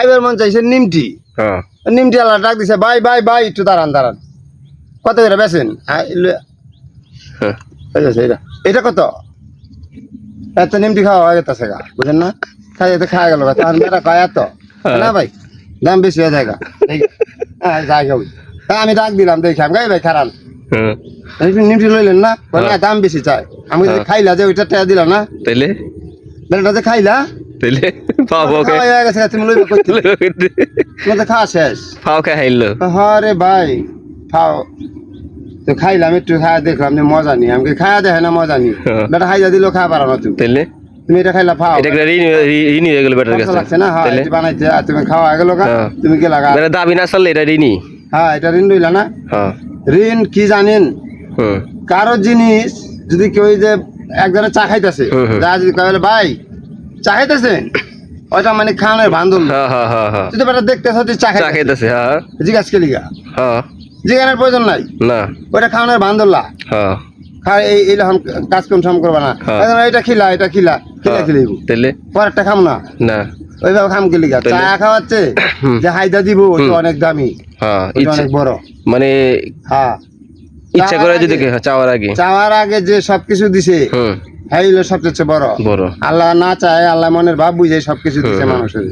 খাইবার মন চাইছে নিমটি। হ্যাঁ। নিমটি আল্লাহ ডাক দিছে বাই বাই ভাই একটু দাঁড়ান দাঁড়ান। কত করে বেছেন হ্যাঁ। এটা কত? এত নিমটি খাওয়া হয়ে গেছে গা বুঝেন না? খাই এত খাওয়া গেল তার মেয়েরা কয় এত? না ভাই দাম বেশি হয়ে যায় গা। হ্যাঁ যাই গা তা আমি ডাক দিলাম দেখি আমি গাই ভাই খারান। হ্যাঁ। নিমটি লইলেন না? দাম বেশি চাই। আমি হ্যাঁ। খাইলা যে ওইটা টেয়া দিলাম না? তাইলে? বেলটা যে খাইলা তাইলে পাও পাও খাওয়া গেছে তুমি লইবে কই তুমি তো খাওয়া শেষ। পাও খাই হাইলো? হরে ভাই খাও। তো খাইলাম একটু খাওয়া দেখলাম যে মজা নি আমাকে খাওয়া দেখে না মজা নি হ্যাঁ। বেটা খাইয়া দিলো খাওয়া পারো না তুমি। তাইলে তুমি এটা খাইলা খাও। এটা ঋণ হয়ে গেল বেটার কাছে? লাগছে না? হ্যাঁ বানাইতে আর তুমি খাওয়া গেল হ্যাঁ। তুমি কি লাগা বেটা দাবি না চললে এটা ঋণই হ্যাঁ এটা ঋণ রইলা না? হ্যাঁ। ঋণ কি জানেন? কারও জিনিস যদি কেউ যে একজনে চা খাইতেছে। যা যদি কয় ভাই চা খাইতেছে ওইটা মানে খাওয়ানোর বান্ধব হ্যাঁ হ্যাঁ হ্যাঁ তুই তো বেটা চা খাইতেছে হ্যাঁ। জিজ্ঞাস কে লিগা হ্যাঁ প্রয়োজন নাই? না। ওইটা খাওয়ানোর বান্ধবলা হ্যাঁ। খাই এই কাজ কোন সম করবা না। এখন এটা খিলা এটা খিলা খিলা তাইলে পরেরটা খাম না। না। ওইভাবে খাম কে লিগা? চা? খাওয়াচ্ছে যে হাইদা দিব অনেক দামি। হ্যাঁ অনেক বড়। মানে হ্যাঁ। ইচ্ছা করে যদি আগে- চাওয়ার আগে। চাওয়ার আগে যে সবকিছু দিছে হ্যাঁ হইল সবচেয়ে বড়। বড়। আল্লাহ না চায় আল্লাহ মনের ভাব বুঝে সবকিছু দিছে। মানুষের।